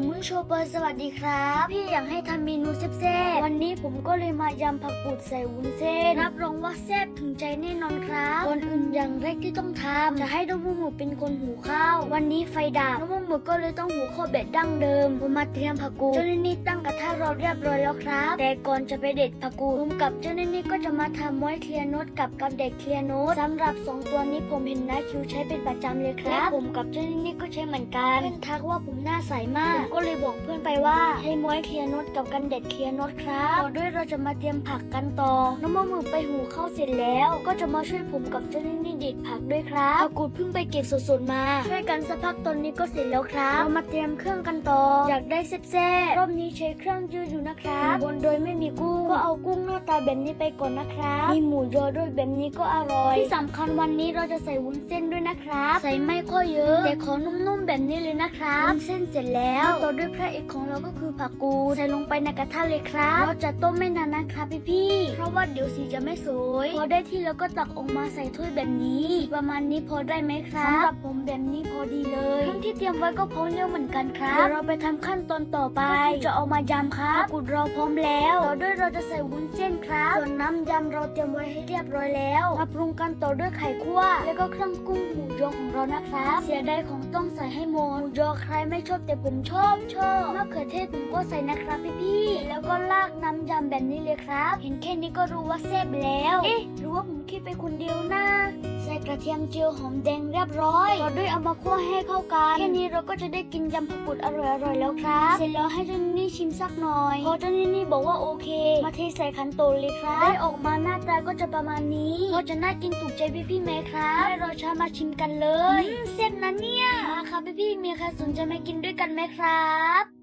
ผมมุนโชเปอร์สวัสดีครับ พี่อยากให้ทำเมนูแซ่บ วันนี้ผมก็เลยมายำผักกูดใส่วุ้นเส้นรับรองว่าแซ่บถึงใจแน่นอนครับก่อนอื่นอย่างแรกที่ต้องทำจะให้น้องมูหมูเป็นคนหูข้าววันนี้ไฟดับน้องมูหมูก็เลยต้องหูข้าวแบบดั้งเดิมผมมาเตรียมผักกูดเจ้านี่ตั้งกระทะรอเรียบร้อยแล้วครับ แต่ก่อนจะไปเด็ดผักกูดผมกับเจ้านี่ก็จะมาทำม้อยเคลียร์โนตกับกับเด็กเคลียร์โนตสำหรับสองตัวนี้ผมเห็นนะคิวใช้เป็นประจำเลยครับและผมกับเจ้านี่ก็ใช้เหมือนกันเพื่อนทักว่าผมหน้าใสมากผมก็เลยบอกเพื่อนไปว่าให้ม้อยเคลียร์โนตกับกันเด็ดเคลียร์โนตครับต่อด้วยเราจะมาเตรียมผักกันต่อ น้องมะมือไปหูเข้าวเสร็จแล้ว ก็จะมาช่วยผมกับเจ้านี่เด็ดผักด้วยครับกูดเพิ่งไปเก็บสดๆมา ช่วยกันสักพักตอนนี้ก็เสร็จแล้วครับ เรามาเตรียมเครื่องกันต่อ อยากได้แซ่บๆรอบนี้ใช้เครื่องยืดอยู่นะครับบนโดยไม่มีกุ้งก็เอากุ้ง แบบนี้ไปก่อนนะครับ มีหมูยอด้วยแบบนี้ก็อร่อย ที่สำคัญวันนี้เราจะใส่วุ้นเส้นด้วยนะครับ ใส่ไม่ค่อยเยอะแต่ขอนุ่มๆแบบนี้เลยนะครับวุ้นเส้นเสร็จแล้วต่อด้วยพระเอกของเราก็คือผักกูดใส่ลงไปในกระทะเลยครับ เราจะต้มไม่นานนะครับพี่ๆเพราะว่าเดี๋ยวสีจะไม่สวยพอได้ที่แล้วก็ตักออกมาใส่ถ้วยแบบนี้ ประมาณนี้พอได้ไหมครับสำหรับผมแบบนี้พอดีเลยเครื่องที่เตรียมไว้ก็พร้อมแล้วเหมือนกันครับเดี๋ยวเราไปทำขั้นตอนต่อไปก็คือจะเอามายำครับผักกูดเราพร้อมแล้วต่อด้วยเราจะใส่วุ้นเส้นครับส่วนน้ำยำเราเตรียมไว้ให้เรียบร้อยแล้วมาปรุงกันต่อด้วยไข่คั่ว แล้วก็เครื่องกุ้งหมูยอของเรานะครับ เสียดายของต้องใส่ให้หมดหมูยอใครไม่ชอบแต่ผมชอบชอบมะเขือเทศผมก็ใส่นะครับพี่ๆแล้วก็ลากน้ำยำแบบนี้เลยครับ เห็นแค่นี้ก็รู้ว่าแซ่บแล้ว เอ๊ะหรือว่าผมคิดไปคนเดียวนะใส่ก ระเทียมเจียวหอมแดงเรียบร้อยต่อด้วยเอามาคั่วให้เข้ากันแค่นี้เราก็จะได้กินยำผักกุดอร่อยๆแล้วครับ เสร็จแล้วให้เจ้านี่ชิมสักหน่อยพอเจ้านี่บอกว่าโอเค มาเทใส่ขันโตเลยครับได้ออกมาหน้าตาก็จะประมาณนี้พอจะน่ากินถูกใจพี่ๆไหมครับให้เราช้ามาชิมกันเลยอืมเสร็จนะเนี่ยมาครับพี่ๆมีใครสนใจมากินด้วยกันไหมครับ